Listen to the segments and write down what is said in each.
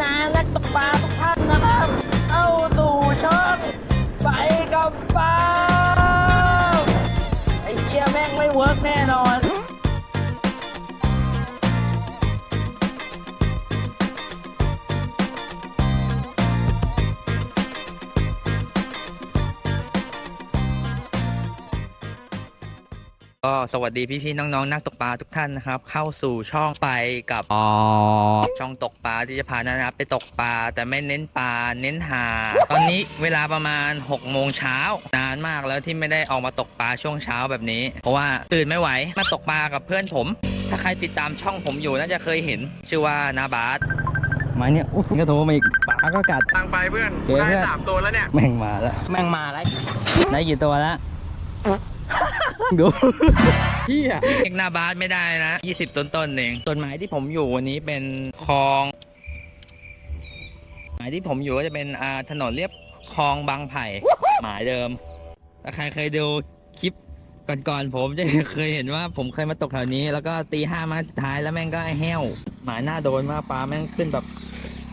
นานักตกปลาทุกท่านนะครับ เข้าสู่ช่องไปกับปลาไอ้เกียแม่งไม่เวิร์กแน่นอน ก็สวัสดีพี่ๆน้องๆนักตกปลาทุกท่านนะครับ เข้าสู่ช่องไปกับอ๋อช่องตกปลาที่จะพานานาไปตกปลาแต่ไม่เน้นปลาเน้นหา ตอนนี้เวลาประมาณ6โมงเช้านานมากแล้วที่ไม่ได้ออกมาตกปลาช่วงเช้าแบบนี้ เพราะว่าตื่นไม่ไหวมาตกปลากับเพื่อนผม ถ้าใครติดตามช่องผมอยู่น่าจะเคยเห็น ชื่อว่านาบาสไม้เนี่ยอุ๊ยก็โทรมาอีกปลาก็กัดทางไปเพื่อนเจอได้เพื่อนสามตัวแล้วเนี่ยแม่งมาแล้วแม่งมาแล้วได้กี่ตัวแล้ว ดูเฮียเอกนาบาสไม่ได้นะ20ต้นๆเองต้นไม้ที่ผมอยู่วันนี้เป็นคลองหมายที่ผมอยู่ก็จะเป็นอ่าถนนเรียบคลองบางไผ่หมายเดิมถ้าใครเคยดูคลิปก่อนๆผมจะเคยเห็นว่าผมเคยมาตกแถวนี้ แล้วก็ตีห้ามาสุดท้ายแล้วแม่งก็แห้วหมายหน้าโดนมากปลาแม่งขึ้นแบบ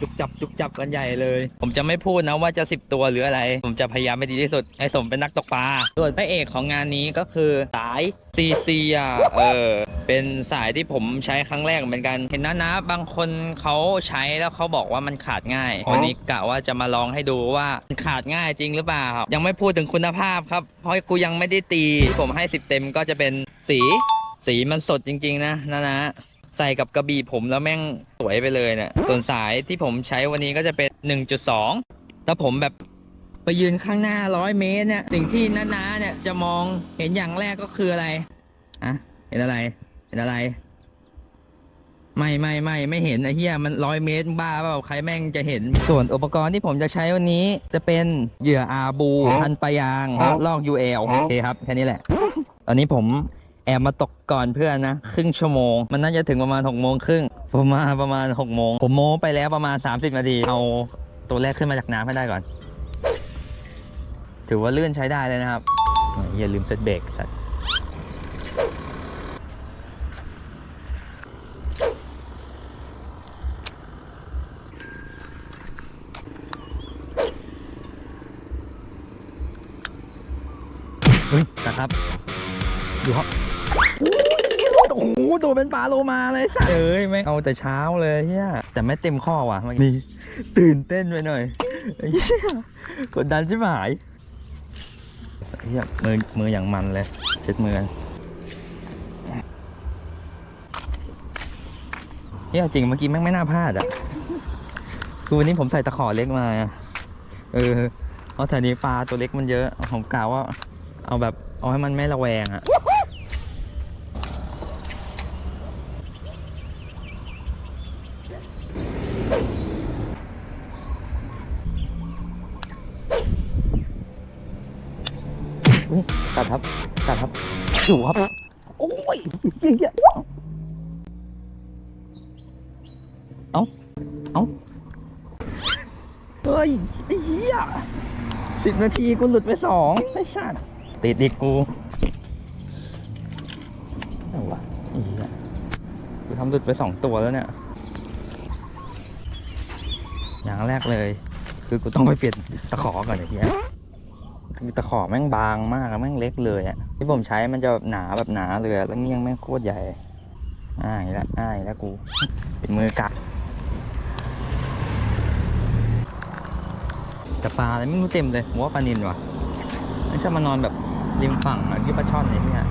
จุกจับจุกจับกันใหญ่เลย ผมจะไม่พูดนะว่าจะสิบตัวหรืออะไร ผมจะพยายามให้ดีที่สุด ให้สมเป็นนักตกปลาส่วนพระเอกของงานนี้ก็คือสายซีซีอะเออเป็นสายที่ผมใช้ครั้งแรกเหมือนกัน เห็นนะนะ บางคนเขาใช้แล้วเขาบอกว่ามันขาดง่าย วันนี้กะว่าจะมาลองให้ดูว่ามันขาดง่ายจริงหรือเปล่า ยังไม่พูดถึงคุณภาพครับ เพราะกูยังไม่ได้ตี ผมให้ 10 เต็มก็จะเป็นสี สีมันสดจริง ๆ นะนะนะ ใส่กับกระบี่ผมแล้วแม่งสวยไปเลยเนี่ยส่วนสายที่ผมใช้วันนี้ก็จะเป็น 1.2ถ้าผมแบบไปยืนข้างหน้าร้อยเมตรเนี่ยสิ่งที่น้าๆเนี่ยจะมองเห็นอย่างแรกก็คืออะไรอะเห็นอะไร เห็นอะไร ไม่ไม่ไม่ไม่เห็นไอ้เหี้ยมันร้อยเมตรบ้าเปล่าใครแม่งจะเห็นส่วนอุปกรณ์ที่ผมจะใช้วันนี้ จะเป็นเหยื่ออาบูพันปลายางลอก UL โอเคครับแค่นี้แหละ ตอนนี้ผม แอบมาตกก่อนเพื่อนนะ ครึ่งชั่วโมง มันน่าจะถึงประมาณ6กโมงครึ่งผมมาประมาณ6กโมงผมโม้ไปแล้วประมาณ 30 นาที เอาตัวแรกขึ้นมาจากน้ำให้ได้ก่อน ถือว่าเลื่อนใช้ได้เลยนะครับ อย่าลืมเซตเบรกสัตว์เฮ้ยนะครับ ดูครับ อ้โหโดนเป็นปลาโลมาเลยสัตว์เอ้ยไม่งเอาแต่เช้าเลยเฮียแต่ไม่เต็มข้อว่ะเมื่อกี้นี่ตื่นเต้นไปหน่อยไอ้เฮียกดดันชิบหายเฮียมือมืออย่างมันเลย เช็ดมือกันเฮียจริงเมื่อกี้แม่งไม่น่าพลาดอะคือวันนี้ผมใส่ตะขอเล็กมาเออเพราะแถวนี้ปลาตัวเล็กมันเยอะผมกล่าวว่า เอาแบบเอาให้มันไม่ระแวงอะ อยู่ครับ โอ้ยเหี้ยเอ้า เอ้า เฮ้ยไอ้เหี้ยสิบนาทีกูหลุดไปสองไอ้สัตว์ติดดิกูเอาวะไอ้เหี้ยกูทำหลุดไปสองตัวแล้วเนี่ย อย่างแรกเลย คือกูต้องไปเปลี่ยนตะขอก่อนไอ้เหี้ยคือตะขอแม่งบางมากอะแม่งเล็กเลยอะ ที่ผมใช้มันจะหนาแบบหนาเลยแล้วเงี้ยงแม่งโคตรใหญ่อ่าอีกแล้วอ่าอีกแล้วกูเป็นมือกัดแต่ปลาอะไรไม่รู้เต็มเลยผมว่าปลานินว่ะไม่ชอบมานอนแบบริมฝั่งอะที่ปลาช่อนอะไรเนี่ย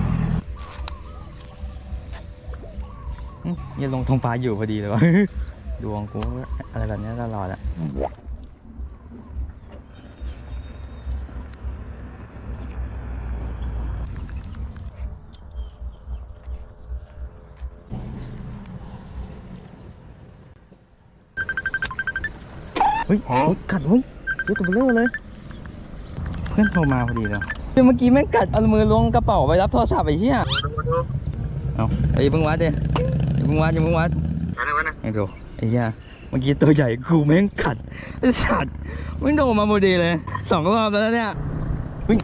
ยังลงทงปลาอยู่พอดีเลยวะดวงกูอะไรแบบนี้ตลอดอะ เฮ้ยเฮ้ยกัดเฮ้ยเฮ้ยตัวเบลอเลย เพื่อนโทรมาพอดีเลยเมื่อกี้แม่งกัดเอามือล้วงกระเป๋าไปรับโทรศัพท์ไอ้เหี้ยเอาไอ้ยาเพิ่งวัดดิอย่าเพิ่งวัดอย่าเพิ่งวัดมาเลยมาเลยไอ้ดูไอ้เหี้ยเมื่อกี้ตัวใหญ่กูแม่งกัดไอ้สัตว์แม่งโดนมาพอดีเลยสองรอบแล้วเนี่ยเฮ้ย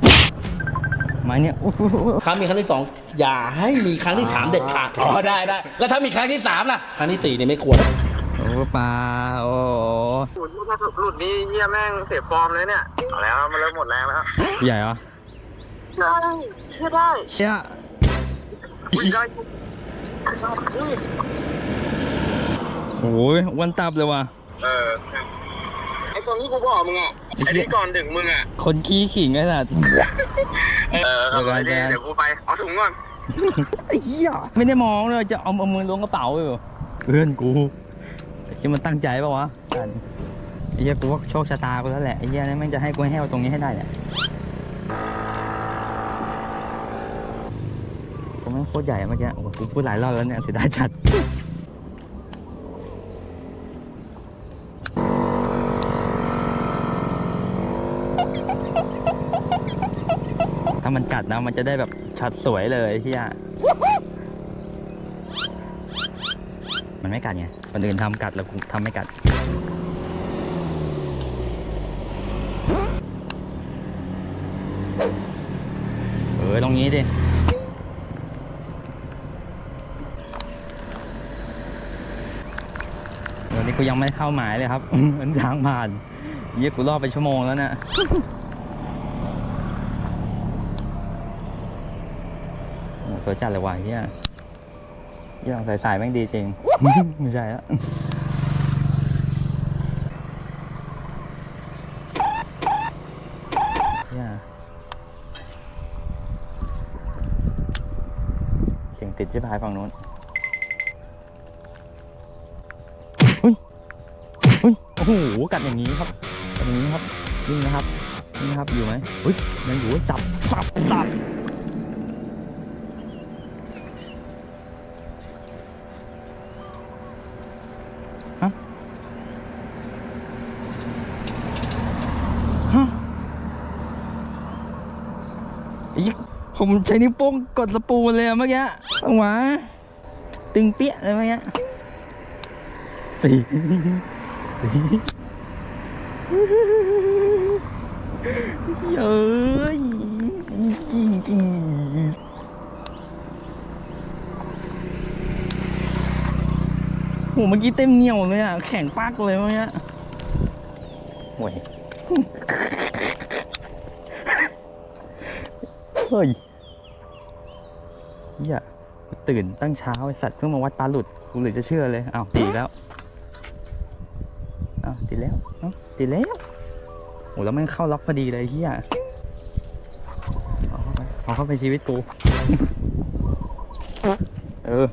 ไม้เนี่ยโอ้โหครั้งมีครั้งที่สองอย่าให้มีครั้งที่สามเด็ดขาดอ๋อได้ได้แล้วถ้ามีครั้งที่สามล่ะครั้งที่สี่เนี่ยไม่ควรโอ้ปลาโอ้หลุดหลุดนี้เยี่ยแม่งเสียฟอร์มเลยเนี่ย เอาแล้วมันเริ่มหมดแรงแล้วใหญ่เหรอใช่ใช่ได้เชี่ยวิ่งได้โอ้ยอ้วันตับเลยว่ะ เออ ไอตอนที่กูบอกมึงอะ ไอที่ก่อนถึงมึงอะ คนขี้ขิงไอ้สัตว์เออเดี๋ยวก่อนเดี๋ยวเดี๋ยวเดี๋ยวกูไป เอาถุงก่อนไอ้เหี้ยไม่ได้มองเลยจะเอาเอามือล้วงกระเป๋าอยู่เพื่อนกู ที่มันตั้งใจปล่าวะไอ้เหี้ยกูว่าโชคชะตากูแล้วแหละไอ้เหี้ยนี่แม่งจะให้กูแห้วตรงนี้ให้ได้แหละผมแม่งโคตรใหญ่เมื่อกี้โอ้โหกูพูดหลายรอบแล้วเนี่ยเสียดายจัดถ้ามันกัดนะมันจะได้แบบช็อตสวยเลยเฮียมันไม่กัดไง คนอื่นทำกัดแล้วกูทำไม่กัด เออตรงนี้ดิเดี๋ยวนี้กูยังไม่เข้าหมายเลยครับมันทางผ่านเยี่ยกูรอบไปชั่วโมงแล้วนะสวยจัดเลยว่ะเฮีย เยี่ยสายๆแม่งดีจริง ไม่ใช่แล้วเฮียเสียงติดชิบหายฝั่งนู้นเฮ้ยเฮ้ยโอ้โห กัดอย่างนี้ครับกัดอย่างนี้ครับยิงนะครับยิงนะครับ อยู่ไหมเฮ้ยยังอยู่ สับ สับ สับ อีก ผมใช้นิ้วโป้งกดสปูเลยอะเมื่อกี้ปังหวาตึงเปี้ยเลยเมื่อกี้สี่สี่เย้ยโหเมื่อกี้เต็มเหนียวเลยอะแข็งปักเลยเมื่อกี้โว้ยเฮ้ยเฮียกู ตื่นตั้งเช้าไอสัตว์เพิ่งมาวัดปลาหลุดกูเลยจะเชื่อเลยอ้าวตีแล้วอ้าวตีแล้วเอ้าตีแล้วโอ้แล้วม่งเข้าล็อกพอดีเลยเฮียเอาเข้าไปเอาเข้าไปชีวิตกูเออ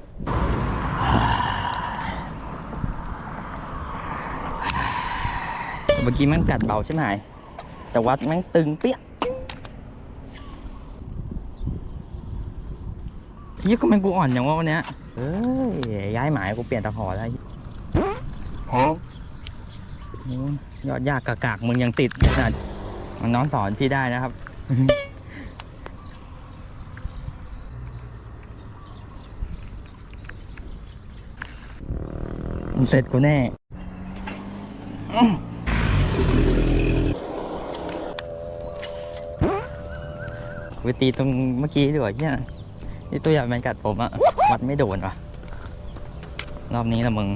เมื่อกี้ม่งกัดเบาใช่ไหมแต่วัดแม่งตึงเปี้ย ยี่ก็ไมันกูอ่อนอย่างว่าวันเนี้ยเอ้ยย้ายหมายกูเปลี่ยนตะขอแล้วฮะยอดยากกากากมึงยังติดขนะมันน้องสอนพี่ได้นะครับมึงเสร็จกูแน่ไปตีตรงเมื่อกี้ดีกว่าเนี่ย นี่ตัวใหญ่มันกัดผมอะวัดไม่โดนว่ะรอบนี้นะมึง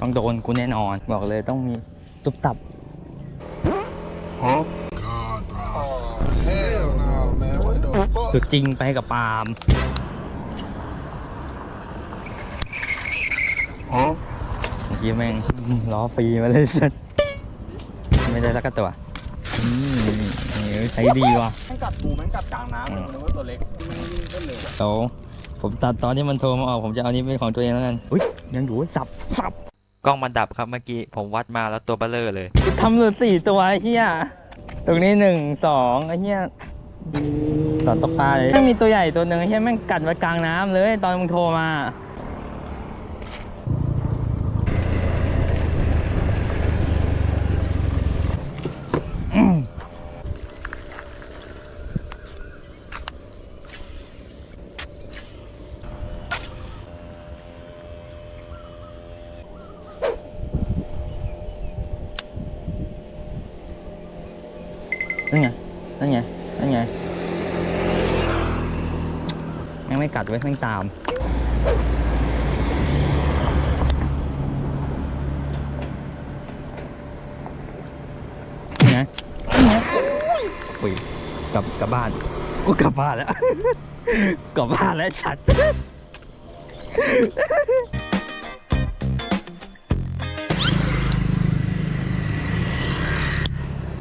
ต้องโดนกูแน่นอน บอกเลยต้องมีตุบตับสุดจริงไปกับปาล์มเมื่อกี้แม่งล้อฟรีมาเลยสัสไม่ได้สักกระตัวอืมใช้ดีว่ะ กัดกูแม่งกัดกลางน้ำเลยนึกว่าตัวเล็กวิ่งวิ่งเต้นเร็วโตผมตัดตอนที่มันโทรมาออกผมจะเอานี้เป็นของตัวเองแล้วกันอุ้ยยังอยู่สับสับกล้องมันดับครับเมื่อกี้ผมวัดมาแล้วตัวเบลเลอร์เลยทำหลุดสี่ตัวไอ้เหี้ยตรงนี้หนึ่งสองไอ้เหี้ยตอนตกปลาเลยแม่งมีตัวใหญ่ตัวหนึ่งไอ้เหี้ยแม่งกัดไว้กลางน้ำเลย ตอนมึงโทรมาอืมนั่นไงนั่นไงนั่นไงแม่ง ไม่กัดไว้ยตามเไงนี่ไงอุ้ยกลับกลับบ้านกูกลับบ้านแล้ว กลับบ้านแล้วชัด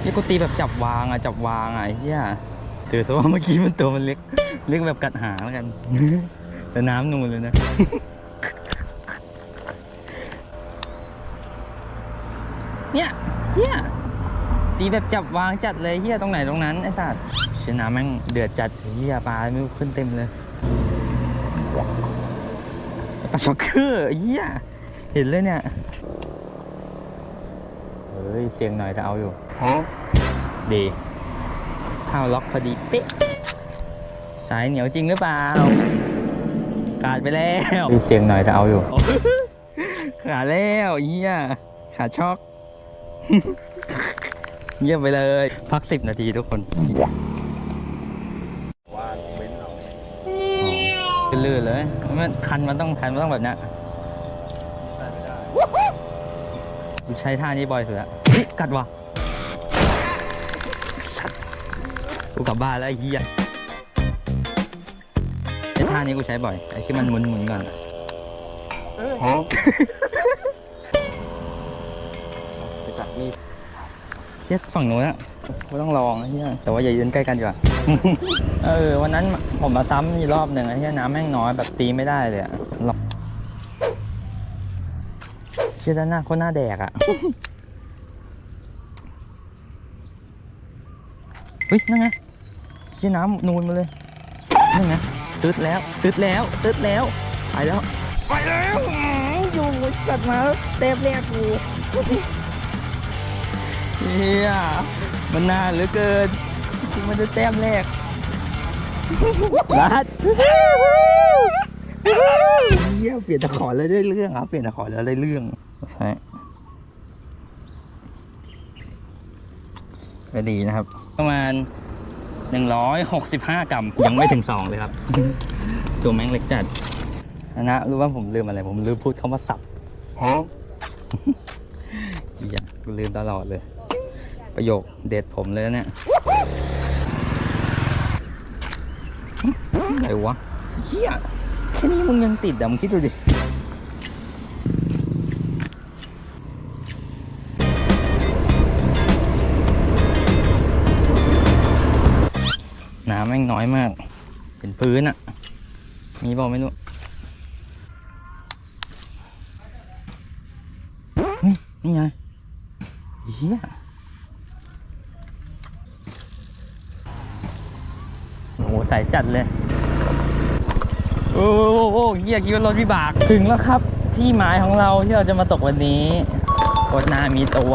นี่กูตีแบบจับวางอะจับวางอะเหี้ยถือซะว่าเมื่อกี้มันตัวมันเล็ก เล็กแบบกัดหางแล้วกัน แต่น้ำนูนเลยนะ เนี่ย เนี่ย ตีแบบจับวางจัดเลยเฮียตรงไหนตรงนั้นไอ้สัตว์เชยน้ำแม่งเดือดจัดเฮียปลาไม่รู้ขึ้นเต็มเลยปลาช็อกเกอร์เฮียเห็นเลยเนี่ย เฮ้ย เสียงหน่อยจะเอาอยู่ Huh? ดี เข้าล็อกพอดีเป๊ะสายเหนียวจริงหรือเปล่า ขาดไปแล้ว มีเสียงหน่อยจะเอาอยู่ ขาดแล้วเฮียขาดช็อก เยี่ยมไปเลย พักสิบนาทีทุกคนลื่นๆเลยมันคันมันต้องคันมันต้องแบบเนี้ยกูใช้ท่านี้บ่อยสุดละเฮ้ยกัดว่ะสัตว์กูกลับบ้านแล้วไอ้เหี้ยไอ้ ท่านี้กูใช้บ่อย ไอ้ที่มันหมุนๆก่อน Huh? เชี่ยฝั่งนู้นอะก็ต้องลองไอ้เหี้ยแต่ว่าอย่ายืนใกล้กันดีกว่า เออ วันนั้นผมมาซ้ำอีกรอบหนึ่งไอ้เหี้ยน้ำแม่งน้อยแบบตีไม่ได้เลยอะลองเชี่ยด้านหน้าโคตรหน้าแดกอะ เฮ้ยนั่นไงเชี่ยน้ำนูนมาเลยนั่นไง ตึดแล้ว ตึดแล้ว ตึดแล้ว ไปแล้ว ไปแล้วอื้ออยู่กัดมาเต็มแรกกูเฮียมันนานเหลือเกินที่มันจะแต้มแรกรัดเฮียเปลี่ยนตะขอแล้วได้เรื่องครับเปลี่ยนตะขอแล้วได้เรื่องใช่ก็ดีนะครับ ประมาณ 165 กรัม ยังไม่ถึง 2 เลยครับ ตัวแม่งเล็กจัดนะรู้ว่าผมลืมอะไร ผมลืมพูดคำว่าสับ Huh? อีกอย่างกูลืมตลอดเลย ประโยคเด็ดผมเลยนะเนี่ยอะไรวะเฮียแค่นี้มึงยังติดอะมึงคิดดูดิ น้อยมาก เป็นพื้นอะมีบอกไม่รู้เฮ้ยนี่ไงเฮียโอ้โหใสจัดเลย โอ้โหเฮียคิดว่ารถวิบาก ถึงแล้วครับ ที่หมายของเราที่เราจะมาตกวันนี้โคตรนามีตัว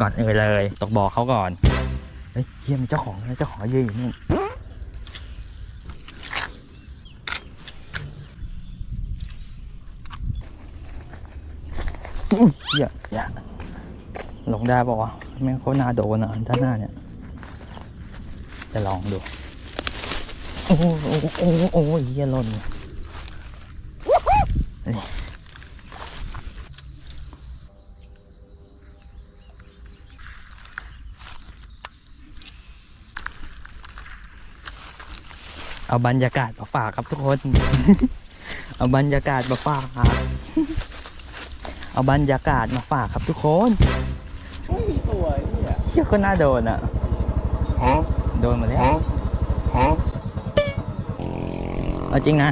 ก่อนอื่นเลย ตกบ่อเขาก่อน ฮ้ยเฮียมีเจ้าของนะเจ้าของยืนอยู่นู่นเฮียอย่าลงได้บอกว่าวแม่งโคตรน่าโดนอะด้านหน้าเนี่ย จะลองดู โอ้โหโอ้โหโอ้โหโอ้โหเฮียหล่นนี่ เอาบรรยากาศมาฝากครับทุกคน เอาบรรยากาศมาฝากเอาบรรยากาศมาฝากครับทุกคนเฮียคนน่าโดนอะ Huh? โดนมาแล้ว Huh? Huh? เอาจริงนะ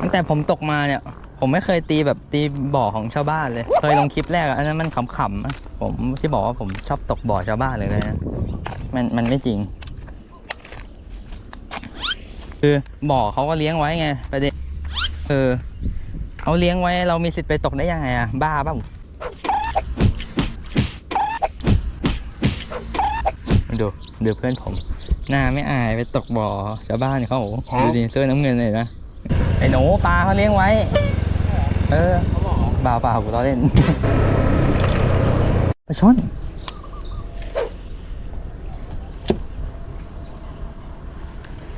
ตั้งแต่ผมตกมาเนี่ย ผมไม่เคยตีแบบตีบ่อของชาวบ้านเลย เคยลงคลิปแรกอะอันนั้นมันขำๆอะผมที่บอกว่าผมชอบตกบ่อชาวบ้านเลยนะมันมันไม่จริง คือบ่อเขาก็เลี้ยงไว้ไงประเด็นเออเขาเลี้ยงไว้เรามีสิทธิ์ไปตกได้ยังไงอะบ้าเปล่าดูดูเพื่อนผม หน้าไม่อายไปตกบ่อชาวบ้านเขาดูดิเสื้อน้ำเงินเลยนะไอ้หนูปลาเขาเลี้ยงไว้ เออเปล่าเปล่ากูล้อเล่นปลาช่อน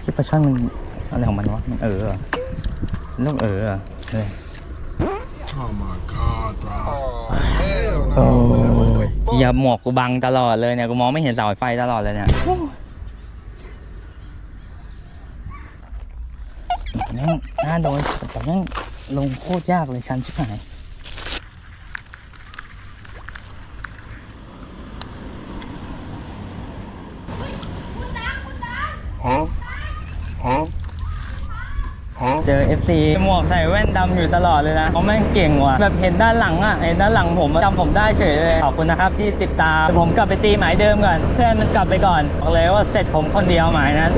ไอ้ ปลาช่อนมันอะไรของมันวะ มันเออเหรอลูกเออเหรอเออ Oh my god, bro. Oh, hell no. อย่าหมวกกูบังตลอดเลยเนี่ย กูมองไม่เห็นเสาไฟตลอดเลยเนี่ยแม่งน่าโดนแต่แม่งลงโคตรยากเลยชันชิบหาย สีหมวกใส่แว่นดำอยู่ตลอดเลยนะเขาแม่งเก่งว่ะแบบเห็นด้านหลังอะเห็นด้านหลังผมจำผมได้เฉยเลยขอบคุณนะครับที่ติดตามผมกลับไปตีหมายเดิมก่อนเพื่อนมันกลับไปก่อนบอกเลยว่าเสร็จผมคนเดียวหมายนั้น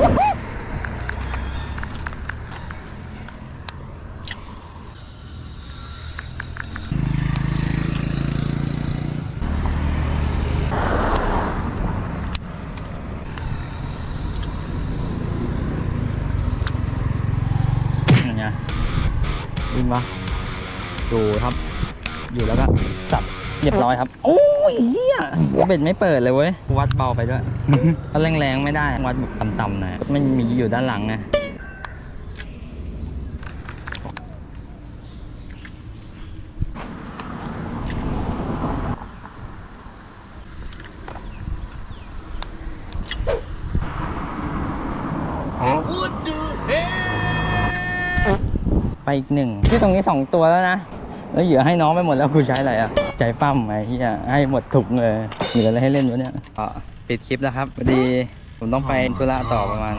รียบร้อยครับ โอ้ยเฮียเบ็ดไม่เปิดเลยเว้ย วัดเบาไปด้วยถ้าแรงๆไม่ได้ วัดแบบต่ำๆหนะไม่มีอยู่ด้านหลังไง Huh? ไปอีกหนึ่งที่ตรงนี้สองตัวแล้วนะ แล้วเหยื่อให้น้องไปหมดแล้วกูใช้อะไรอะ ใจปั้มไอ้เหี้ยให้หมดถุงเลยเหลืออะไรให้เล่นวะเนี่ยก็ปิดคลิปแล้วครับพอดีผมต้องไปธุระต่อประมาณ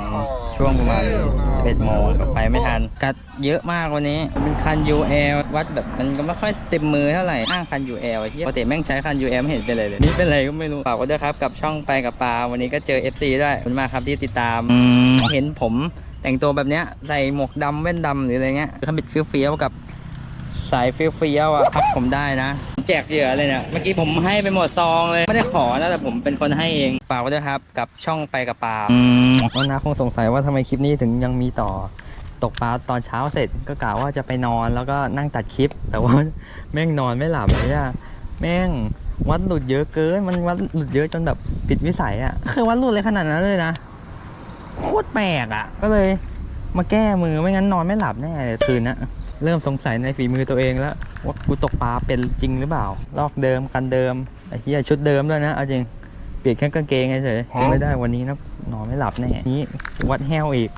ช่วงประมาณ11โมงก็ไปไม่ทัน กัดเยอะมากวันนี้เป็นคัน UL วัดแบบมันก็ไม่ค่อยเต็มมือเท่าไหร่อ้างคัน UL ไอ้เหี้ยปกติแม่งใช้คัน UL ไม่เห็นเป็นเลยเลย นี่เป็นอะไรก็ไม่รู้ฝากไว้ด้วยครับ กับช่องไปกับปลาวันนี้ก็เจอ FC ด้วยขอบคุณมากครับที่ติดตาม เห็นผมแต่งตัวแบบเนี้ยใส่หมวกดำแว่นดำหรืออะไรเงี้ยขมิดเฟี้ยวๆกับสายเฟี้ยวๆอะพับผมได้นะ จกเหยื่อเลยเนี่ย เมื่อกี้ผมให้ไปหมดซองเลย ไม่ได้ขอนะ แต่ผมเป็นคนให้เอง ฝากไว้ด้วยครับ กับช่องไปกับปลาวันนะคงสงสัยว่าทำไมคลิปนี้ถึงยังมีต่อ ตกปลาตอนเช้าเสร็จก็กะว่าจะไปนอนแล้วก็นั่งตัดคลิป แต่ว่าแม่งนอนไม่หลับเลยอะแม่งวัดหลุดเยอะเกิน มันวัดหลุดเยอะจนแบบผิดวิสัยอะคือวัดหลุดเลยขนาดนั้นเลยนะ โคตรแปลกอะก็เลย มาแก้มือไม่งั้นนอนไม่หลับแน่เลยคืนนะ เริ่มสงสัยในฝีมือตัวเองแล้วว่ากูตกปลาเป็นจริงหรือเปล่า ลอกเดิมกันเดิมไอ้เหี้ยชุดเดิมด้วยนะเอาจริงเปลี่ยนแค่กางเกงเฉยๆฮะไม่ได้วันนี้นะนอนไม่หลับแน่นี้วัดแห้วอีก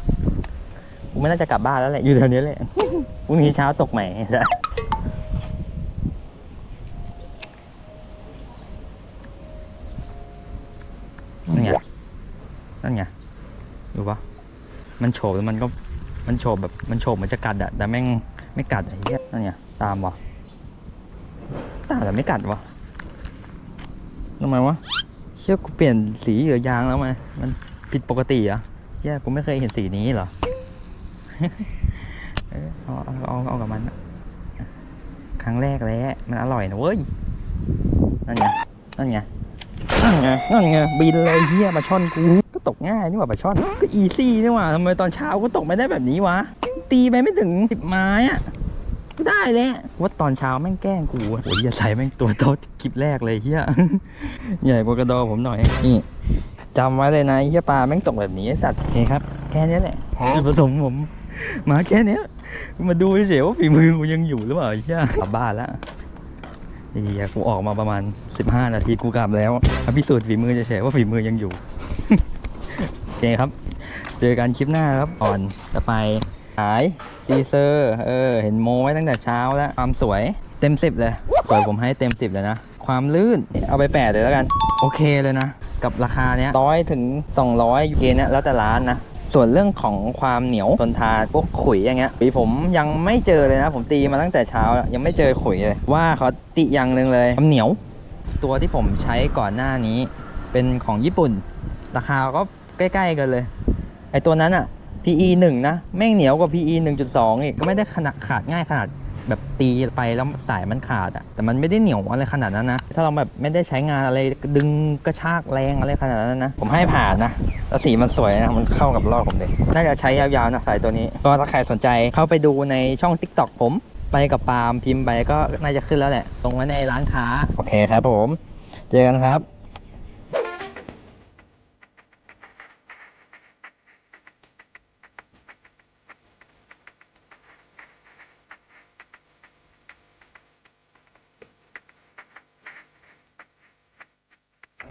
กูไม่น่าจะกลับบ้านแล้วแหละอยู่แถวนี้แหละพรุ่งนี้เช้าตกใหม่จ้ะนั่นไงนั่นไงดูปะมันโฉบแล้วมันก็มันโฉบแบบมันโฉบเหมือนจะกัดอะแต่แม่ง ไม่กัดไอ้เหี้ยนั่นไงตามวะตามแต่ไม่กัดวะทำไมวะเชี่ยกูเปลี่ยนสีเหยื่อยางแล้วไหมมันผิดปกติเหรอะเชี่ยกูไม่เคยเห็นสีนี้เหรอเออเอาเอาเอาเอากับมัน ครั้งแรกแล้วมันอร่อยนะเว้ยนั่นไงนั่นไงนั่นไงนั่นไงบินเลยเฮียปลาช่อนกูก็ตกง่ายนี่หว่าปลาช่อนก็อีซี่นี่หว่าทำไมตอนเช้าก็ตกไม่ได้แบบนี้วะ ตีไปไม่ถึงสิบไม้อะก็ได้แล้วว่าตอนเช้าแม่งแกล้งกูโอ้ยอย่าใส่แม่งตัวโตคลิปแรกเลยเฮียใหญ่กว่ากระดอผมหน่อยนี่จำไว้เลยนะเฮียปลาแม่งตกแบบนี้สัตว์โอเคครับ แค่นี้แหละจุดประสงค์ผม มาแค่เนี้ยมาดูเฉยว่าฝีมือกูยังอยู่หรือเปล่าเหี้ยกลับบ้านแล้วเหี้ยกูออกมาประมาณ 15 นาทีกูกลับแล้วพิสูจน์ฝีมือเฉยว่าฝีมือยังอยู่โอเคครับ เจอกันคลิปหน้าครับก่อนจะไป ขายทีเซอร์เออ เห็นโมไว้ตั้งแต่เช้าแล้ว ความสวยเต็มสิบเลย สวยผมให้เต็มสิบเลยนะ ความลื่นเอาไปแปดเลยแล้วกัน โอเคเลยนะ กับราคาเนี้ยร้อยถึง 200ยูเกเนี้ยแล้วแต่ร้านนะส่วนเรื่องของความเหนียวทนทานพวกขุยอย่างเงี้ยขุยผมยังไม่เจอเลยนะ ผมตีมาตั้งแต่เช้าแล้วยังไม่เจอขุยเลย ว่าเขาติอย่างหนึ่งเลยความเหนียว ตัวที่ผมใช้ก่อนหน้านี้ เป็นของญี่ปุ่น ราคาก็ใกล้ ๆ กันเลย ไอตัวนั้นอะ PE 1 นะ แม่งเหนียวกว่า PE 1.2 อีก ก็ไม่ได้ขนาดขาดง่ายขนาดแบบตีไปแล้วสายมันขาดอะแต่มันไม่ได้เหนียวอะไรขนาดนั้นนะ ถ้าเราแบบไม่ได้ใช้งานอะไรดึงกระชากแรงอะไรขนาดนั้นนะ ผมให้ผ่านนะแล้วสีมันสวยนะ มันเข้ากับรอบผมเลย น่าจะใช้ยาวๆนะสายตัวนี้ ก็ถ้าใครสนใจเข้าไปดูในช่อง TikTok ผมไปกับปาล์มพิมพ์ไปก็น่าจะขึ้นแล้วแหละ ตรงไว้ในร้านค้า โอเคครับผม เจอกันครับ